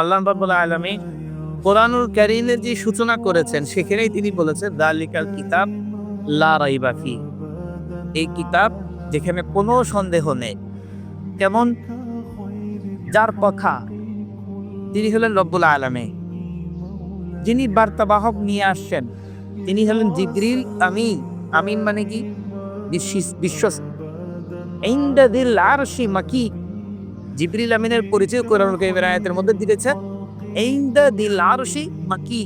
আল্লাহ রাব্বুল আলামিন কোরআনুল কারীমের যে সূচনা করেছেন, সেখানেই তিনি বলেছেন, দালিকাল কিতাব লা রাইবা এই কিতাব যেখানে কোনো সন্দেহ নেই। কেমন? যার কথা তিনি হলেন রব্বুল আলামিন। যিনি বার্তাবাহক নিয়ে আসছেন, তিনি হলেন জিবরিল আমিন। আমিন মানে কি? বিশ্বাস বিশ্বস্ত। ইন্দাদিল আরশি মাকি জিবরিল আমিনের পরিচয় কোরআনুল কারীমের আয়াতের মধ্যে দিয়েছে, ইন্দা দিল আরশি মাকি,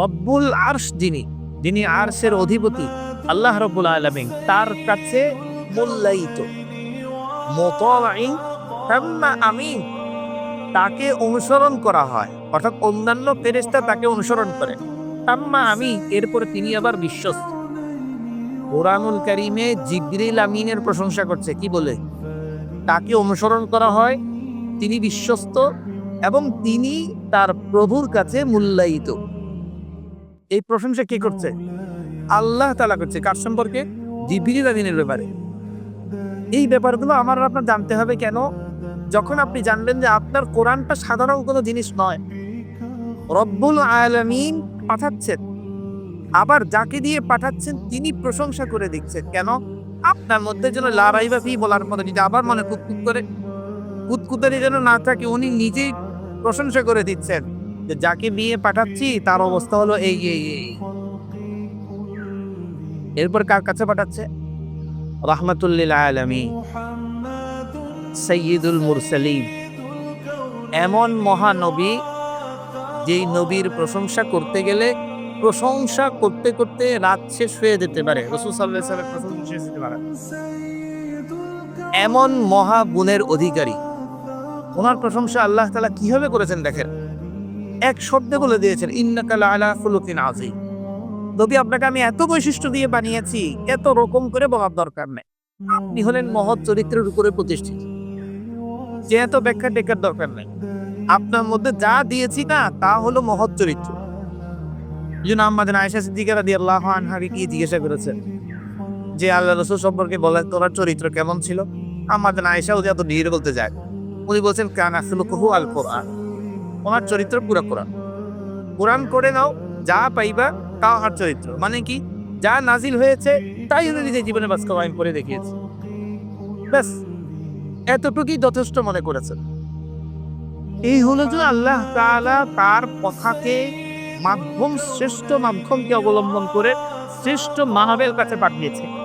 রব্বুল আরশ যিনি যিনি আরশের অধিপতি, আল্লাহ রব্বুল আলামিন, তার কাছে মূল্যায়িত আমিন, তাকে অনুসরণ করা হয়। অর্থাৎ অন্যান্য ফেরেশতা তাকে অনুসরণ করে। তাম্মা আমি এরপরে তিনি আবার বিশ্বস্ত। কোরআনুল কারীমে জিবরিল আমিনের প্রশংসা করছে, কি বলে? তাকে অনুসরণ করা হয়, তিনি বিশ্বস্ত এবং তিনি তার প্রভুর কাছে মূল্যায়িত। এই প্রশংসা কে করছে? আল্লাহ তালা করছে। কার সম্পর্কে? জিবিরিল ব্যাপারে। এই ব্যাপারগুলো আমার আপনার জানতে হবে কেন? যখন আপনি জানবেন যে আপনার কোরআনটা সাধারণ কোনো জিনিস নয়। রব্বুল আলামিন পাঠাচ্ছেন। আবার যাকে দিয়ে পাঠাচ্ছেন, তিনি প্রশংসা করে দিচ্ছেন কেন? আপনার মধ্যে যেন লারাইবা ফি বলার মতো যদি আবার মনে কুতকুত করে কুতকুতারি যেন না থাকে, উনি নিজেই প্রশংসা করে দিচ্ছেন, যে যাকে বিয়ে পাঠাচ্ছি, তার অবস্থা হলো এই এই এই। এরপর কার কাছে পাঠাচ্ছে? রাহমাতুল্লিল আলমী সৈয়দুল মুরসালিম এমন মহানবী, যেই নবীর প্রশংসা করতে গেলে প্রশংসা করতে করতে রাত শেষ হয়ে যেতে পারে। শেষ এমন মহা গুণের অধিকারী। ওনার প্রশংসা আল্লাহ তালা কীভাবে করেছেন দেখেন? এক শব্দে বলে দিয়েছেন ইন্নাকাল আলা ফুলুকিন আজি নবী, আপনাকে আমি এত বৈশিষ্ট্য দিয়ে বানিয়েছি, এত রকম করে বলার দরকার নেই। আপনি হলেন মহৎ চরিত্রের উপরে প্রতিষ্ঠিত। যে এত ব্যাখ্যা টেকার দরকার নেই। আপনার মধ্যে যা দিয়েছি না, তা হলো মহৎ চরিত্র। জন্য আমাদের আয়সা সিদ্দিকা রাদি আল্লাহ আনহাকে কি জিজ্ঞাসা করেছেন যে আল্লাহ রসুল সম্পর্কে বলেন তোমার চরিত্র কেমন ছিল? আমাদের আয়সা ওদের এত ধীরে বলতে যায়। উনি বলছেন, কান আসলে কহু আল কোরআন। ওনার চরিত্র পুরো কোরআন। কোরআন করে নাও, যা পাইবা তা ওনার চরিত্র। মানে কি? যা নাজিল হয়েছে, তাই উনি নিজের জীবনে বাস্তবায়ন করে দেখিয়েছে। ব্যাস, এতটুকুই যথেষ্ট মনে করেছেন। এই হলো যে আল্লাহ তাআলা তার কথাকে মাধ্যম শ্রেষ্ঠ মাধ্যমকে অবলম্বন করে শ্রেষ্ঠ মাহাবের কাছে পাঠিয়েছে।